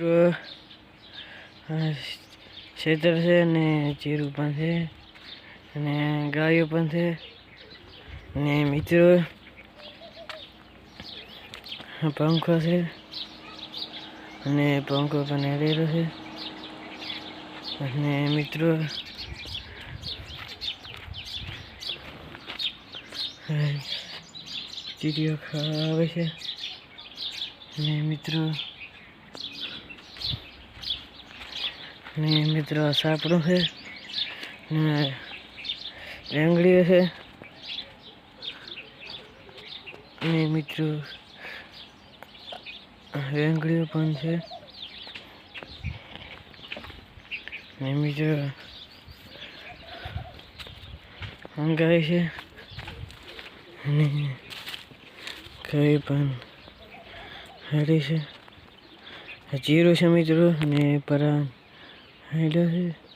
મિત્રો ખેતર છે અને જીરું પણ છે અને ગાયો પણ છે અને મિત્રો, પંખો છે અને પંખો પણ હેડેલો છે. અને મિત્રો, ચીડિયો ખાવા આવે છે. અને મિત્રો ને મિત્રો સાપડો છે, ને રેંગડીઓ છે. ને મિત્રો રેંગડીઓ પણ છે. ને મિત્રો હંગાય છે. ને કઈ પણ હરી છે. જીરું છે મિત્રો, ને પરા હેડો છે